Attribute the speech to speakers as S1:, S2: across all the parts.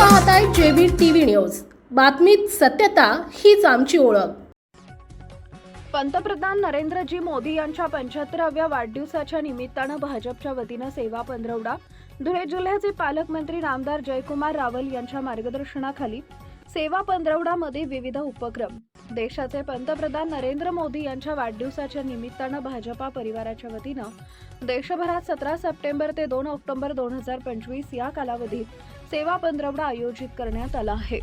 S1: पाहताय JB TV news. बातमीत सत्यता हीच आमची ओळख.
S2: पंतप्रधान नरेंद्रजी मोदी यांच्या पंच्याहत्तराव्या वाढदिवसाच्या निमित्तानं भाजपच्या वतीनं सेवा पंधरवडा. धुळे जिल्ह्याचे पालकमंत्री नामदार जयकुमार रावल यांच्या मार्गदर्शनाखाली सेवा पंधरवडामध्ये विविध उपक्रम. देशाचे पंतप्रधान नरेंद्र मोदी यांच्या वाढदिवसाच्या निमित्तानं भाजपा परिवाराच्या वतीनं देशभरात सतरा सप्टेंबर ते दोन ऑक्टोबर दोन हजार पंचवीस या कालावधीत सेवा पंधरवडा आयोजित करण्यात आला आहे.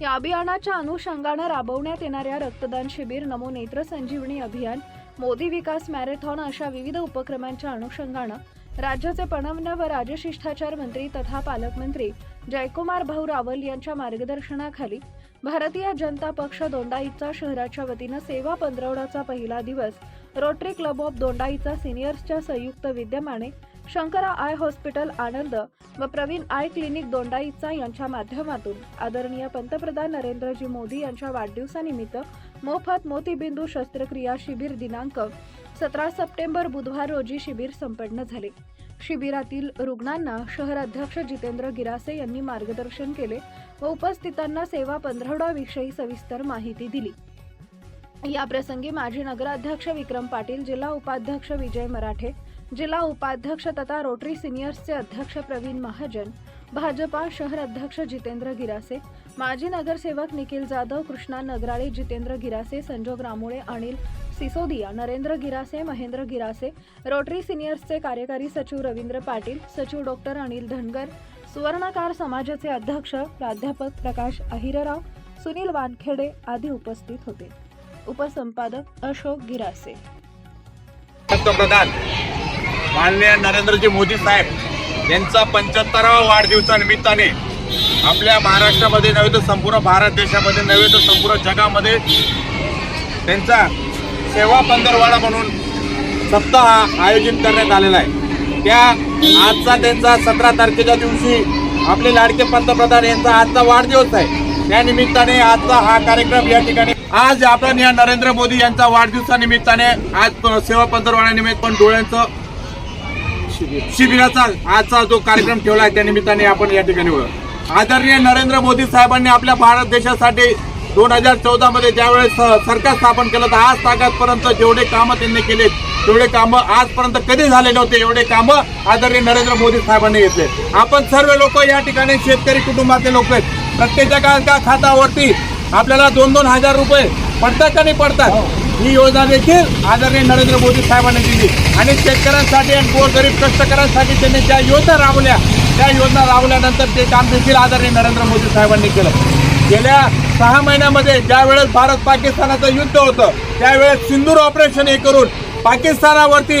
S2: या अभियानाच्या अनुषंगानं राबवण्यात येणाऱ्या रक्तदान शिबिर नमो नेत्र संजीवनी अभियान मोदी विकास मॅरेथॉन अशा विविध उपक्रमांच्या अनुषंगानं राज्याचे पणन व राजशिष्टाचार मंत्री तथा पालकमंत्री जयकुमार भाऊ रावल यांच्या मार्गदर्शनाखाली भारतीय जनता पक्ष दोंडाईचा शहराच्या वतीनं सेवा पंधरवड्याचा पहिला दिवस रोटरी क्लब ऑफ दोंडाईचा सिनियर्सच्या संयुक्त विद्यमाने शंकरा आय हॉस्पिटल आनंद व प्रवीण आय क्लिनिक दोंडाईचा यांच्या माध्यमातून आदरणीय पंतप्रधान नरेंद्रजी मोदी यांच्या वाढदिवसानिमित्त मोफत मोतीबिंदू शस्त्रक्रिया शिबिर दिनांक सतरा सप्टेंबर बुधवार रोजी शिबिर संपन्न झाले. शिबिरातील रुग्णांना शहर अध्यक्ष जितेंद्र गिरासे यांनी मार्गदर्शन केले व उपस्थितांना सेवा पंधरवडाविषयी सविस्तर माहिती दिली. या प्रसंगी माजी नगराध्यक्ष विक्रम पाटील जिल्हा उपाध्यक्ष विजय मराठे जिल्हा उपाध्यक्ष तथा रोटरी सिनियर्सचे अध्यक्ष प्रवीण महाजन भाजपा शहर अध्यक्ष जितेंद्र गिरासे माजी नगरसेवक निखिल जाधव कृष्णा नगराळे जितेंद्र गिरासे संजोग रामोळे अनिल सिसोदिया नरेंद्र गिरासे महेंद्र गिरासे रोटरी सिनियर्सचे कार्यकारी सचिव रवींद्र पाटील सचिव डॉक्टर अनिल धनगर सुवर्णकार समाजाचे अध्यक्ष प्राध्यापक प्रकाश अहिरराव सुनील वानखेडे आदी उपस्थित होते. उपसंपादक अशोक गिरासे.
S3: पंतप्रधान माननीय नरेंद्रजी मोदी साहेब यांचा पंच्याहत्तरावा वाढदिवसानिमित्ताने आपल्या महाराष्ट्रामध्ये नव्हे तर संपूर्ण भारत देशामध्ये नव्हे तर संपूर्ण जगामध्ये त्यांचा सेवा पंधरवाडा म्हणून सप्ताह आयोजित करण्यात आलेला आहे. त्या आजचा त्यांचा सतरा तारखेच्या दिवशी आपले लाडके पंतप्रधान यांचा आजचा वाढदिवस आहे. त्या निमित्ताने आजचा हा कार्यक्रम या ठिकाणी आज आपण या नरेंद्र मोदी यांचा वाढदिवसानिमित्ताने आज सेवा पंधरवाड्यानिमित्त पण डोळ्यांचं शिबिराचा आजचा जो कार्यक्रम ठेवला आहे त्या निमित्ताने आपण या ठिकाणी आदरणीय नरेंद्र मोदी साहेबांनी आपल्या भारत देशासाठी दोन हजार चौदा मध्ये ज्यावेळेस स- सरकार स्थापन केलं तर आज तागापर्यंत जेवढे कामं त्यांनी केले तेवढे कामं आजपर्यंत कधी झाले नव्हते एवढे कामं आदरणीय नरेंद्र मोदी साहेबांनी घेतले. आपण सर्व लोक या ठिकाणी शेतकरी कुटुंबातले लोक आहेत. प्रत्येकाच्या खात्यावरती आपल्याला दोन दोन हजार रुपये पडतात का नाही पडतात? ही योजना देखील आदरणीय नरेंद्र मोदी साहेबांनी दिली. आणि शेतकऱ्यांसाठी आणि गोरगरीब कष्टकऱ्यांसाठी त्यांनी ज्या योजना राबवल्या त्या योजना राबवल्यानंतर ते काम देखील आदरणीय नरेंद्र मोदी साहेबांनी केलं. गेल्या सहा महिन्यामध्ये ज्यावेळेस भारत पाकिस्तानाचं युद्ध होतं त्यावेळेस सिंदूर ऑपरेशन हे करून पाकिस्तानावरती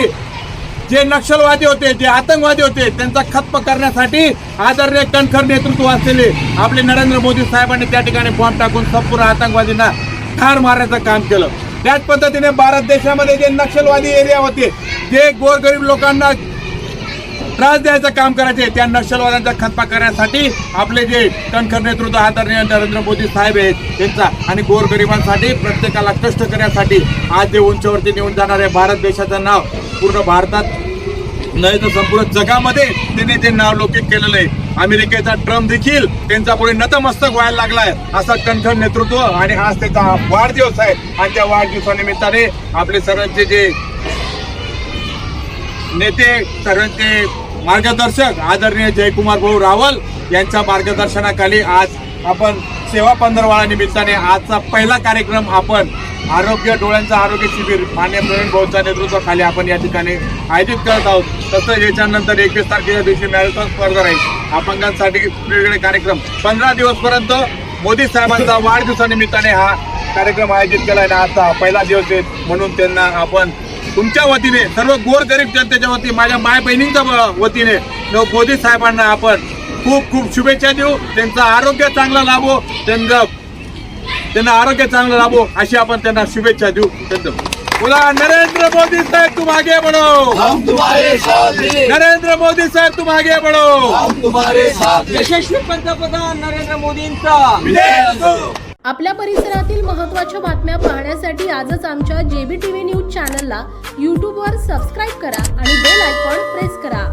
S3: जे नक्षलवादी होते जे आतंकवादी होते त्यांचा खत्म करण्यासाठी आदरणीय कणखर नेतृत्व असलेले आपले नरेंद्र मोदी साहेबांनी त्या ठिकाणी बॉम्ब टाकून संपूर्ण आतंकवादींना ठार मारण्याचं काम केलं. त्याच पद्धतीने भारत देशामध्ये जे नक्षलवादी एरिया होते जे गोरगरीब लोकांना त्रास द्यायचं काम करायचे त्या नक्षलवाद्यांचा खतपा करण्यासाठी आपले जे कणखर नेतृत्व आदरणीय नरेंद्र मोदी साहेब आहेत त्यांचा आणि गोरगरिबांसाठी प्रत्येकाला कष्ट करण्यासाठी आज जे उंचीवरती नेऊन जाणारे भारत देशाचं नाव पूर्ण भारतात नाही तर संपूर्ण जगामध्ये त्यांनी ते नावलौकिक केलेलं आहे. अमेरिकेचा ट्रम्प देखील त्यांचा पुढे नतमस्तक व्हायला लागलाय असा कणखण नेतृत्व आणि आज त्याचा वाढदिवस आहे. आणि त्या वाढदिवसानिमित्ताने आपले सर्वांचे जे नेते सर्वांचे मार्गदर्शक आदरणीय जयकुमार भाऊ रावल यांच्या मार्गदर्शनाखाली आज आपण सेवा पंधरवाळा निमित्ताने आजचा पहिला कार्यक्रम आपण आरोग्य डोळ्यांचं आरोग्य शिबिर मान्य प्रवीण भाऊच्या नेतृत्वाखाली आपण या ठिकाणी आयोजित करत आहोत. तसंच याच्यानंतर एकवीस तारखेच्या दिवशी मॅरेथॉन स्पर्धा राहील. अपंगांसाठी वेगवेगळे कार्यक्रम. पंधरा दिवसपर्यंत मोदी साहेबांचा वाढदिवसानिमित्ताने हा कार्यक्रम आयोजित केला आहे ना आजचा पहिला दिवस आहे म्हणून त्यांना आपण तुमच्या वतीने सर्व गोरगरीब जनतेच्या वतीने माझ्या माय बहिणींच्या वतीने मोदी साहेबांना आपण खूप खूप शुभेच्छा देऊ. त्यांचं आरोग्य चांगलं लाभो त्यांचं त्यांना आरोग्य चांगलं लाभो अशी आपण त्यांना शुभेच्छा देऊ. त्यांचं बोला नरेंद्र मोदी साहेब तुम आगे बढ़ो
S4: हम तुम्हारे साथ हैं.
S3: नरेंद्र मोदी साहेब तुम आगे बढ़ो
S4: हम तुम्हारे साथ हैं.
S5: यशस्वी पंतप्रधान नरेंद्र मोदींचा.
S4: विजय असो
S1: आपल्या परिसरातील महत्त्वाच्या बातम्या पाहण्यासाठी आजच आमच्या जेबी टीव्ही न्यूज चॅनलला यूट्यूबवर सबस्क्राईब करा आणि बेल आयकॉन प्रेस करा.